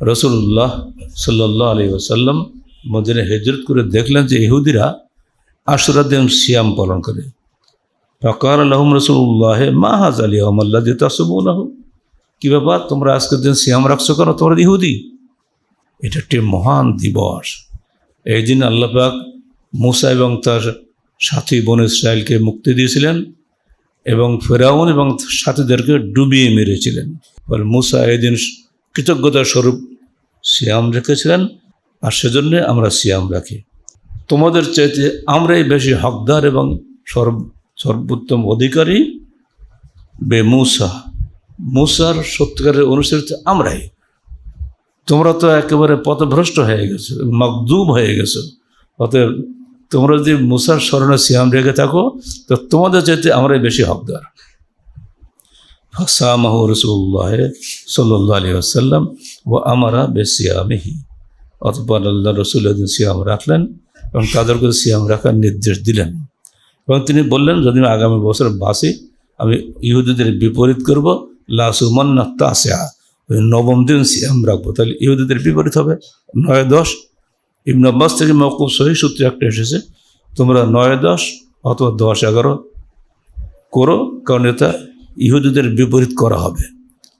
রসুল্লাহ সাল্লাহ আলী ওসাল্লাম মদিনে হেজরত করে দেখলেন যে ইহুদিরা আশুরাদিন সিয়াম পালন করে। ফকার আলহম রসুল্লাহ মা হাজ আলী আহমাল্লা দিতে আসবুল্লাহ কী ব্যাপার? তোমরা আজকের দিন সিয়াম রাখছো কেন? তোমরা ইহুদি। এটা একটি মহান দিবস। এই দিন আল্লাপাক মুসা এবং তার সাথী বন ইসরায়েলকে মুক্তি দিয়েছিলেন এবং ফেরাউন এবং সাথীদেরকে ডুবিয়ে মেরেছিলেন। মুসা এই দিন কৃতজ্ঞতার স্বরূপ সিয়াম রেখেছিলেন, আর সেজন্য আমরা সিয়াম রাখি। তোমাদের চাইতে আমরাই বেশি হকদার এবং সর্ব সর্বোত্তম অধিকারী বে মুসা। মুসার সত্যিকারের অনুসরিত আমরাই। তোমরা তো একেবারে পথভ্রষ্ট হয়ে গেছো মকদুব হয়ে গেছো। অতএব তোমরা যদি মুসার স্মরণে সিয়াম রেখে থাকো, তো তোমাদের চাইতে আমরাই বেশি হকদার। ফাসামাহ রসুল্লাহ সাল্লাহ আলী আসাল্লাম ও আমারা বেসিয়ামেহি অতপর আল্লাহ রসুল একদিন সিয়াম রাখলেন এবং তাদেরকে সিয়াম রাখার নির্দেশ দিলেন। এবং তিনি বললেন, যদি আমি আগামী বছর বাসি আমি ইহুদিদের বিপরীত করব। লাসুমান্না তাসেয়া, ওই নবম দিন সিয়াম রাখব। তাহলে ইহুদিদের বিপরীত হবে নয় দশ। ইবন আব্বাস থেকে মৌকুব সহি সূত্রে একটা এসেছে, তোমরা নয় দশ অথবা দশ এগারো করো, কারণ এটা ইহুদিদের বিপরীত করা হবে।